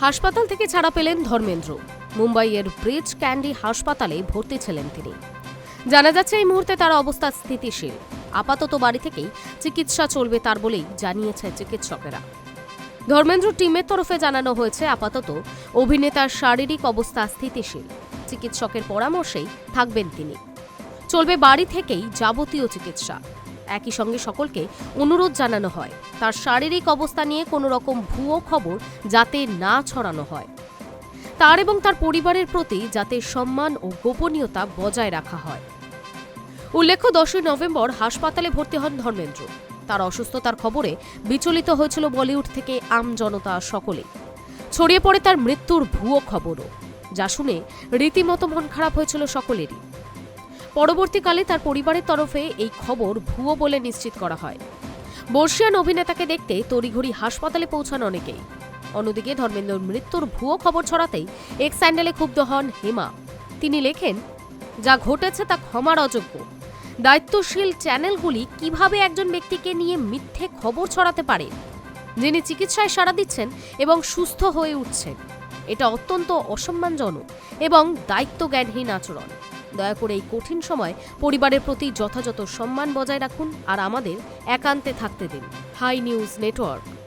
হাসপাতাল থেকে ছাড়া পেলেন ধর্মেন্দ্র। মুম্বাইয়ের ব্রিজ ক্যান্ডি হাসপাতালে ভর্তি ছিলেন তিনি। জানা যাচ্ছে, এই মুহূর্তে তার অবস্থা স্থিতিশীল। আপাতত বাড়ি থেকেই চিকিৎসা চলবে তার বলেই জানিয়েছে চিকিৎসকেরা। ধর্মেন্দ্র টিমের তরফে জানানো হয়েছে, আপাতত অভিনেতার শারীরিক অবস্থা স্থিতিশীল। চিকিৎসকের পরামর্শেই থাকবেন তিনি। চলবে বাড়ি থেকেই যাবতীয় চিকিৎসা। একই সঙ্গে সকলকে অনুরোধ জানানো হয়। তার শারীরিক অবস্থা নিয়ে কোনো রকম ভুয়ো খবর যাতে না ছড়ানো হয়। তার এবং তার পরিবারের প্রতি যাতে সম্মান ও গোপনীয়তা বজায় রাখা হয়। উল্লেখ্য, দশই নভেম্বর হাসপাতালে ভর্তি হন ধর্মেন্দ্র। তার অসুস্থতার খবরে বিচলিত হয়েছিল বলিউড থেকে আম জনতা সকলে। ছড়িয়ে পড়ে তার মৃত্যুর ভুয়ো খবরও। যা শুনে রীতিমতো মন খারাপ হয়েছিল সকলেরই। পরবর্তীকালে তার পরিবারের তরফে এই খবর ভুয়ো বলে নিশ্চিত করা হয়। বর্ষিয়ান অভিনেতাকে দেখতে তড়িঘড়ি হাসপাতালে পৌঁছান অনেকেই। অন্যদিকে ধর্মেন্দ্রর মৃত্যুর ভুয়ো খবর ছড়াতেই এক স্যান্ডেলে ক্ষুব্ধ হন হেমা। তিনি লেখেন, যা ঘটেছে তা ক্ষমার অযোগ্য। দায়িত্বশীল চ্যানেলগুলি কীভাবে একজন ব্যক্তিকে নিয়ে মিথ্যে খবর ছড়াতে পারে? যিনি চিকিৎসায় সাড়া দিচ্ছেন এবং সুস্থ হয়ে উঠছেন। এটা অত্যন্ত অসম্মানজনক এবং দায়িত্বজ্ঞানহীন আচরণ। দয়া করে এই কঠিন সময় পরিবারের প্রতি যথাযথ সম্মান বজায় রাখুন আর আমাদের একান্তে থাকতে দিন। Hi news network.